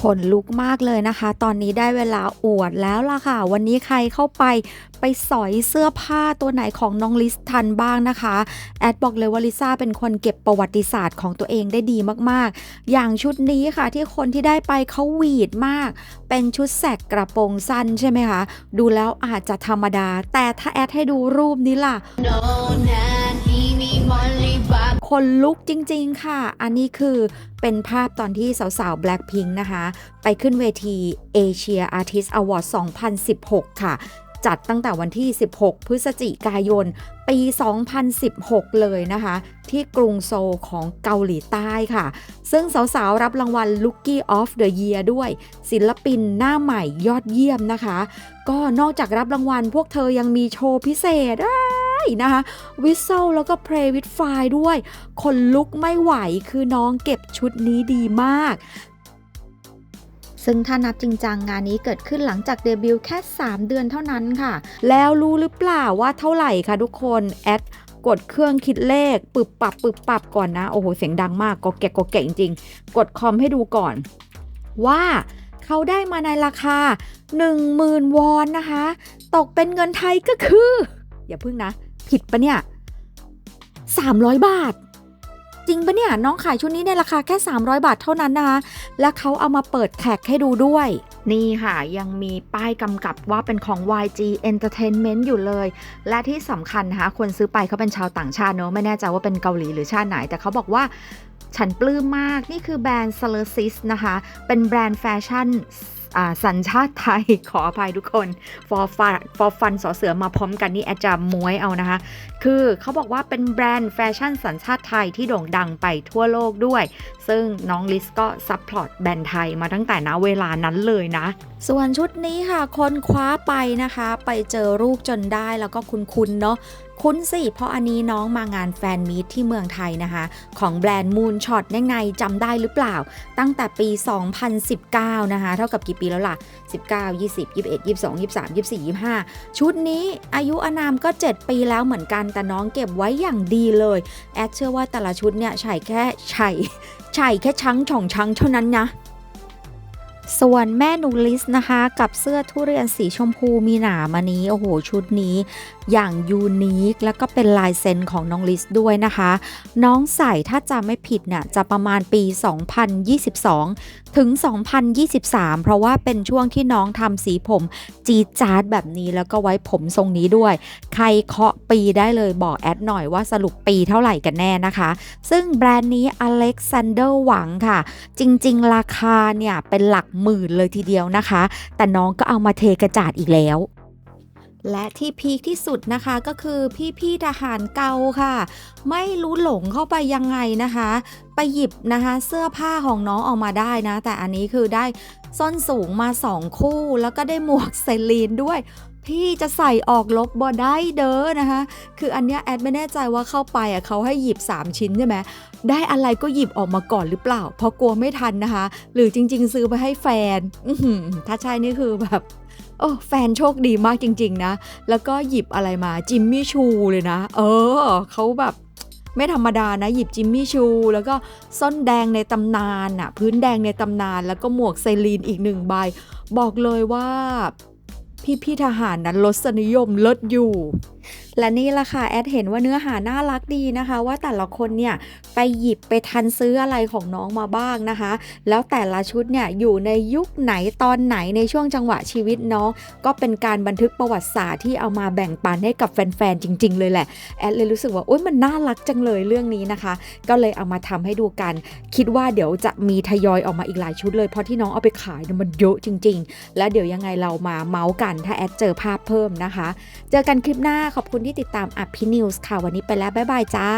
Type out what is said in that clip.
ขนลุกมากเลยนะคะ ตอนนี้ได้เวลาอวดแล้วล่ะค่ะ วันนี้ใครเข้าไปไปสอยเสื้อผ้าตัวไหนของน้องลิสทันบ้างนะคะ แอดบอกเลยว่าลิซ่าเป็นคนเก็บประวัติศาสตร์ของตัวเองได้ดีมากๆ อย่างชุดนี้ค่ะที่คนที่ได้ไปเขาหวีดมาก เป็นชุดแสกกระโปรงสั้นใช่ไหมคะ ดูแล้วอาจจะธรรมดา แต่ถ้าแอดให้ดูรูปนี้ล่ะ No, no. คนลุกจริง ๆ ค่ะ อันนี้คือเป็นภาพตอนที่สาวๆ Blackpink นะคะ ไปขึ้นเวที Asia Artist Award 2016 ค่ะ จัดตั้งแต่วันที่ 16 พฤศจิกายน ปี 2016 เลยนะคะ ที่กรุงโซลของเกาหลีใต้ค่ะ ซึ่งสาวๆ รับรางวัล Lookie of the Year ด้วย ศิลปินหน้าใหม่ยอดเยี่ยมนะคะ ก็นอกจากรับรางวัลพวกเธอยังมีโชว์พิเศษอ้ายนะคะวิสเซลแล้วก็ Play with Fire ด้วยคนลุกไม่ไหวคือน้องเก็บชุดนี้ดีมากซึ่งถ้านับจริงจังงานนี้เกิดขึ้นหลังจากเดบิวต์แค่ 3 เดือนเท่านั้นค่ะ แล้วรู้หรือเปล่าว่าเท่าไหร่คะทุกคนแอดกดเครื่องคิดเลขปึบปับปึบปับก่อนนะ โอ้โห เสียงดังมากก็แกะก็แกะจริงๆ กดคอมให้ดูก่อน ว่าเขาได้มาในราคา 10,000 วอนนะคะ ตกเป็นเงินไทยก็คือ อย่าพึ่งนะ ผิดปะเนี่ย 300 บาท จริงปะเนี่ย น้องขายชุดนี้ในราคาแค่ 300 บาทเท่านั้นนะคะ และเขาเอามาเปิดแท็กให้ดูด้วย นี่ค่ะ ยังมีป้ายกำกับว่าเป็นของ YG Entertainment อยู่เลย และที่สำคัญนะคะคนซื้อไปเขาเป็นชาวต่างชาติเนอะไม่แน่ใจว่าเป็นเกาหลีหรือชาติไหน แต่เขาบอกว่าฉันปลื้มมากนี่คือแบรนด์ s o l a r s i s นะคะ เป็นแบรนด์แฟชั่น สัญชาติไทยขออภัยทุกคน for fun for fun สอเสือมาพร้อมกันนี่แอดจะม้วยเอานะคะ คือเขาบอกว่าเป็นแบรนด์แฟชั่นสัญชาติไทยที่โด่งดังไปทั่วโลกด้วย ซึ่งน้องลิสก็ซัพพอร์ตแบรนด์ไทยมาตั้งแต่ณเวลานั้นเลยนะส่วนชุดนี้ค่ะคนคว้าไปนะคะ ไปเจอรูปจนได้แล้วก็คุ้นๆเนาะคุ้นสิ เพราะอันนี้น้องมางานแฟนมีตที่เมืองไทยนะคะ ของแบรนด์มูนช็อตยังไงจำได้หรือเปล่า ตั้งแต่ปี 2019 นะคะ เท่ากับกี่ปีแล้วล่ะ 19 20 21 22 23 24 25 ชุดนี้อายุอานามก็ 7 ปีแล้วเหมือนกันแต่น้องเก็บไว้อย่างดีเลย แอดเชื่อว่าแต่ละชุดเนี่ยใช่แค่ใช่ใช่แค่ชั้งช่องชั้งเท่านั้นนะ ส่วนแม่หนูลิสนะคะ กับเสื้อทุเรียนสีชมพูมีหนามอันนี้ โอ้โห ชุดนี้อย่างยูนิคแล้วก็เป็นลายเซ็นของน้องลิสด้วยนะคะ น้องใส่ถ้าจำไม่ผิดเนี่ยจะประมาณปี 2022 ถึง 2023 เพราะว่าเป็นช่วงที่น้องทำสีผม จีจาร์ดแบบนี้แล้วก็ไว้ผมทรงนี้ด้วย ใครเคาะปีได้เลยบอกแอดหน่อยว่าสรุปปีเท่าไหร่กันแน่นะคะ ซึ่งแบรนด์นี้ Alexander หวังค่ะ จริง ๆ ราคาเนี่ยเป็นหลักหมื่นเลยทีเดียวนะคะ แต่น้องก็เอามาเทกระจาดอีกแล้วและที่พีคที่สุดนะคะก็คือพี่ๆทหารเกาค่ะ ไม่รู้หลงเข้าไปยังไงนะคะ ไปหยิบนะคะ เสื้อผ้าของน้องออกมาได้นะ แต่อันนี้คือได้ส้นสูงมาสองคู่ แล้วก็ได้หมวกเซลีนด้วย พี่จะใส่ออกลบบอได้เด้อนะคะ คืออันเนี้ยแอดไม่แน่ใจว่าเข้าไปอะเขาให้หยิบ 3 ชิ้นใช่ไหมได้อะไรก็หยิบออกมาก่อนหรือเปล่า เพราะกลัวไม่ทันนะคะ หรือจริง ๆ ซื้อไปให้แฟนถ้าใช่นี่คือแบบโอ้แฟนโชคดีมากจริง ๆ นะ แล้วก็หยิบอะไรมาจิมมี่ชูเลยนะ เออเขาแบบไม่ธรรมดานะหยิบจิมมี่ชู แล้วก็ส้นแดงในตำนานน่ะพื้นแดงในตำนาน แล้วก็หมวกไซลีนอีกหนึ่งใบ บอกเลยว่า พี่พี่ทหารนั้นลดสนิยมเลิศอยู่ และนี่ละค่ะแอดเห็นว่าเนื้อหาน่ารักดีนะคะ ว่าแต่ละคนเนี่ยไปหยิบไปทันซื้ออะไรของน้องมาบ้างนะคะ แล้วแต่ละชุดเนี่ยอยู่ในยุคไหนตอนไหนในช่วงจังหวะชีวิตน้อง ก็เป็นการบันทึกประวัติศาสตร์ที่เอามาแบ่งปันให้กับแฟนๆจริง ๆ เลยแหละแอดเลยรู้สึกว่าโอ๊ยมันน่ารักจังเลยเรื่องนี้นะคะ ก็เลยเอามาทำให้ดูกัน คิดว่าเดี๋ยวจะมีทยอยออกมาอีกหลายชุดเลยเพราะที่น้องเอาไปขายมันเยอะจริง ๆ แล้วเดี๋ยวยังไงเรามาเมาส์กันถ้าแอดเจอภาพเพิ่มนะคะ เจอกันคลิปหน้าขอบคุณที่ติดตามอัพพีนิวส์ค่ะวันนี้ไปแล้วบ๊ายบายจ้า